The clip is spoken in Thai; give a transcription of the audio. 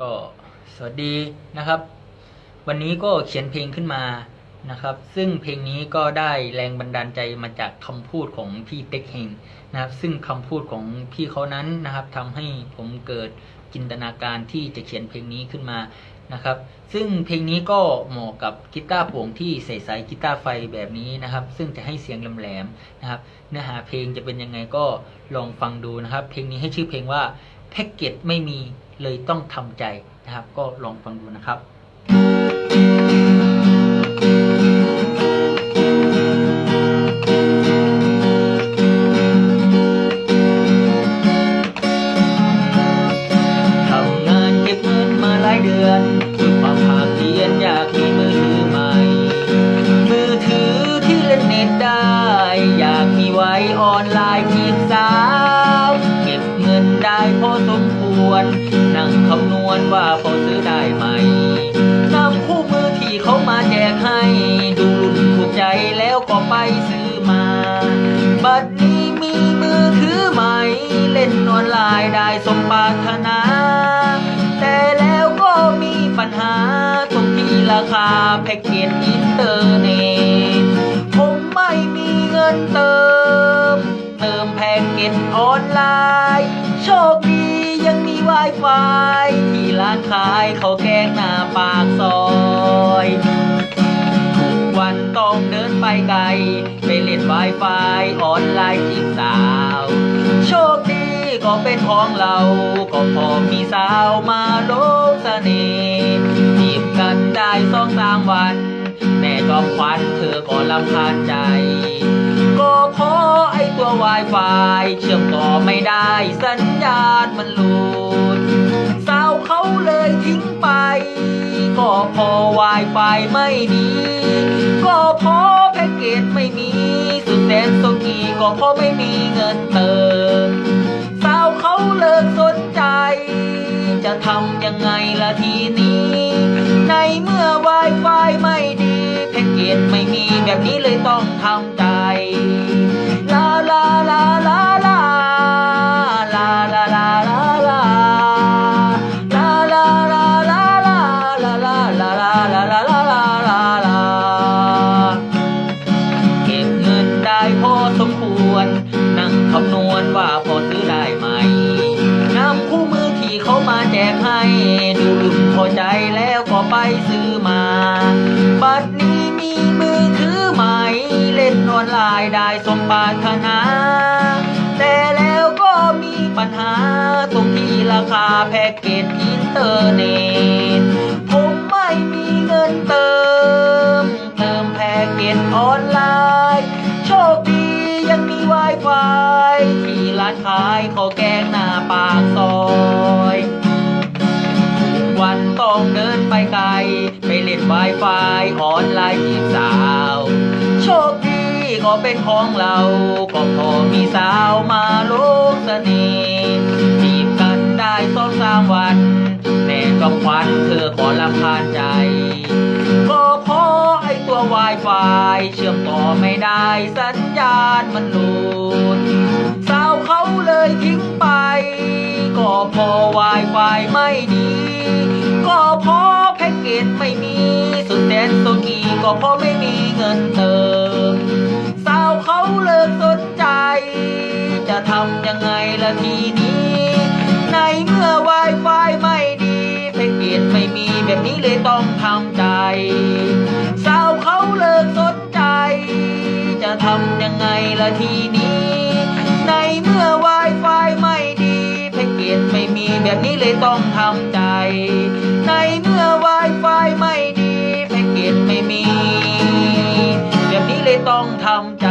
ก็สวัสดีนะครับ วันนี้ก็เขียนเพลงขึ้นมานะครับ ซึ่งเพลงนี้ก็ได้แรงบันดาลใจมาจากคำพูดของพี่เต็กเฮงนะครับ ซึ่งคำพูดของพี่เขานั้นนะครับทำให้ผมเกิดจินตนาการที่จะเขียนเพลงนี้ขึ้นมานะครับ ซึ่งเพลงนี้ก็เหมาะกับกีตาร์โปร่งที่ใส่สายกีตาร์ไฟแบบนี้นะครับ ซึ่งจะให้เสียงแหลมๆนะครับ เนื้อหาเพลงจะเป็นยังไงก็ลองฟังดูนะครับ เพลงนี้ให้ชื่อเพลงว่า แพ็กเกจไม่มีเลยต้องทำใจนะครับ ก็ลองฟังดูนะครับ วรนั่งคำนวณว่าพอซื้อได้ไหมนำคู่มือที่เขามาแจกให้ ดูรุ่นถูกใจแล้วก็ไปซื้อมา บัดนี้มีมือถือใหม่ เล่นออนไลน์ได้สมปรารถนา แต่แล้วก็มีปัญหาตรงที่ราคาแพ็กเกจอินเทอร์เน็ตผมไม่มีเงินเติม เติมแพ็กเกจออนไลน์ ยังมี Wi-Fi ที่ร้านขายเขาวแกงหน้าปากซอยทุกวันต้องเดินไปไกล ไปเล่น Wi-Fi ออนไลน์จีบสาว โชคดีก็เป็นของเรา ก็พอมีสาวมาโลกเสน่ห์จีบกันได้สองสามวัน แม่จอมขวัญเธอก็ลำคาญใจ ก็เพราะไอตัว Wi-Fi เชื่อมต่อไม่ได้สัญญาณมัน พอ Wi-Fi ไม่ดี ก็เพราะแพ็กเกจไม่มี สุดแสนสกีก็เพราะไม่มีเงินเติมสาวเขาเลิกสนใจ จะทำยังไงละทีนี้ ในเมื่อ Wi-Fi ไม่ดี แพ็กเกจไม่มีแบบนี้เลยต้องทำใจำนวณว่าพอซื้อได้ไหมนำคู่มือที่เขามาแจกให้ ดูรุ่นพอใจแล้วก็ไปซื้อมา บัดนี้มีมือถือใหม่ เล่นออนไลน์ได้สมปรารถนา แต่แล้วก็มีปัญหาตรงที่ราคาแพ็กเกจอินเทอร์เน็ตผมไม่มีเงินเติม เติมแพ็กเกจออนไลน์ โชคดี ยังมี Wi-Fi ที่ร้านขายข้าวแกงหน้าปากซอยวันต้องเดินไปไกล ไปเล่น Wi-Fi ออนไลน์จีบสาว โชคดีก็เป็นของเรา ก็พอมีสาวมาโลกสน่ห์จีบกันได้สองสามวันแม่จอมขวัญเธอขอลำพานใจ ก็พอ Wi-Fi เชื่อมต่อไม่ได้สัญญาณมันหลุดสาวเขาเลยทิ้งไป ก็เพอ Wi-Fi ไม่ดี ก็เพราะแพ็กเกจไม่มี สุดแสนโซกีก็เพราะไม่มีเงินเติมสาวเขาเลิกสนใจ จะทำยังไงละทีนี้ ในเมื่อ Wi-Fi ไม่ดีแพ็กเกจไม่มีแบบนี้เลยต้องทำใจ ละทีนี้ ในเมื่อ Wi-Fi ไม่ดีแพ็กเกจไม่มีแบบนี้เลยต้องทำใจ ในเมื่อ Wi-Fi ไม่ดีแพ็กเกจไม่มี แบบนี้เลยต้องทำใจ